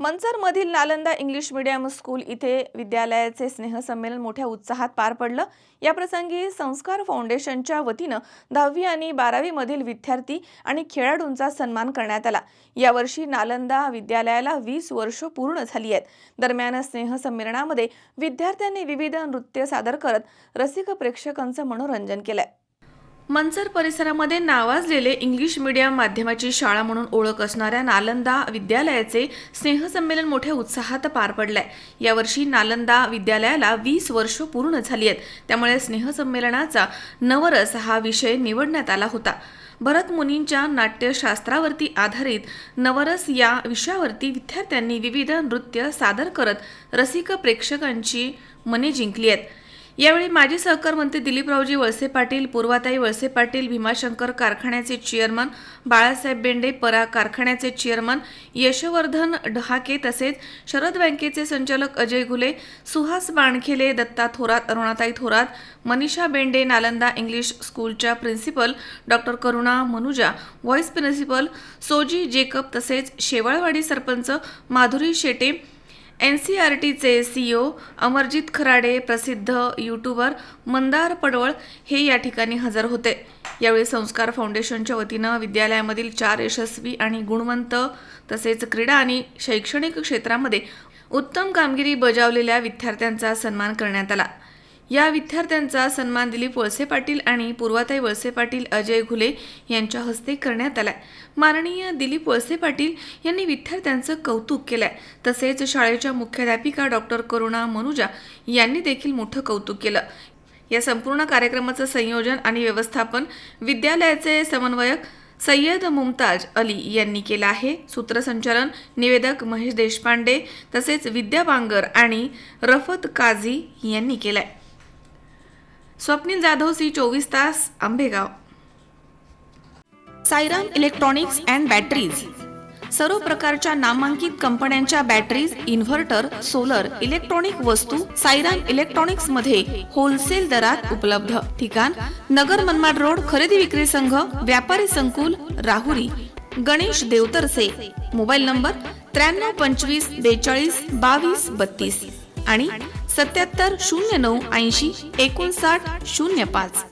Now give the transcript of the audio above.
मनसरमधील Nalanda English medium school इथे विद्यालयाचे स्नेहसंमेलन मोठ्या उत्साहात पार पडलं. याप्रसंगी संस्कार फाउंडेशनच्या वतीनं दहावी आणि बारावीमधील विद्यार्थी आणि खेळाडूंचा सन्मान करण्यात आला. यावर्षी नालंदा विद्यालयाला वीस वर्ष पूर्ण झाली आहेत. दरम्यान स्नेहसंमेलनामध्ये विद्यार्थ्यांनी विविध नृत्य सादर करत रसिक प्रेक्षकांचं मनोरंजन केलंय. मनसर परिसरामध्ये नावाजलेले इंग्लिश मीडियम माध्यमाची शाळा म्हणून ओळख असणाऱ्या नालंदा विद्यालयाचे स्नेहसंमेलन मोठ्या उत्साहात पार पडलंय. यावर्षी नालंदा विद्यालयाला वीस वर्ष पूर्ण झाली आहेत. त्यामुळे स्नेहसंमेलनाचा नवरस हा विषय निवडण्यात आला होता. भरत मुनींच्या नाट्यशास्त्रावरती आधारित नवरस या विषयावरती विद्यार्थ्यांनी विविध नृत्य सादर करत रसिक प्रेक्षकांची मने जिंकली आहेत. यावेळी माजी सहकार मंत्री दिलीपरावजी वळसे पाटील पूर्वाताई वळसे पाटील भीमाशंकर कारखान्याचे चेअरमन बाळासाहेब बेंडे परा कारखान्याचे चेअरमन यशवर्धन डहाके तसेच शरद बँकेचे संचालक अजय घुले सुहास बाणखेले दत्ता थोरात अरुणाताई थोरात मनीषा बेंडे नालंदा इंग्लिश स्कूलच्या principal doctor Karuna Manuja vice principal Soji Jacob तसेच Shewalwadi sarpanch Madhuri Shete N C R टीचे सी ओ अमरजित खराडे प्रसिद्ध यूट्यूबर मंदार पडवळ हे या ठिकाणी हजर होते. यावेळी संस्कार फाउंडेशनच्या वतीनं विद्यालयामधील चार यशस्वी आणि गुणवंत तसेच क्रीडा आणि शैक्षणिक क्षेत्रामध्ये उत्तम कामगिरी बजावलेल्या विद्यार्थ्यांचा सन्मान करण्यात आला. या विद्यार्थ्यांचा सन्मान दिलीप वळसे पाटील आणि पूर्वाताई वळसे पाटील अजय घुले यांच्या हस्ते करण्यात आलाय. माननीय दिलीप वळसे पाटील यांनी विद्यार्थ्यांचं कौतुक केलंय. तसेच शाळेच्या मुख्याध्यापिका डॉक्टर करुणा मनुजा यांनी देखील मोठं कौतुक केलं. या संपूर्ण कार्यक्रमाचं संयोजन आणि व्यवस्थापन विद्यालयाचे समन्वयक सय्यद मुमताज अली यांनी केलं आहे. सूत्रसंचालन निवेदक महेश देशपांडे तसेच विद्या बांगर आणि रफत काझी यांनी केलं आहे स्वप्नील जाधव सी चोवीस तास Ambegaon. Sairam electronics and batteries. सर्व प्रकारच्या नामांकित कंपन्यांच्या बॅटरीज इन्व्हर्टर सोलर इलेक्ट्रॉनिक वस्तू सायराम इलेक्ट्रॉनिक्समध्ये होलसेल दरात उपलब्ध. ठिकाण नगर मनमाड रोड खरेदी विक्री संघ व्यापारी संकुल राहुरी. गणेश देवतरसे. मोबाईल नंबर त्र्याण्णव पंचवीस बेचाळीस बावीस बत्तीस. आणि सत्याहत्तर शून्य नऊ ऐंशी एकोणसाठ शून्य पाच.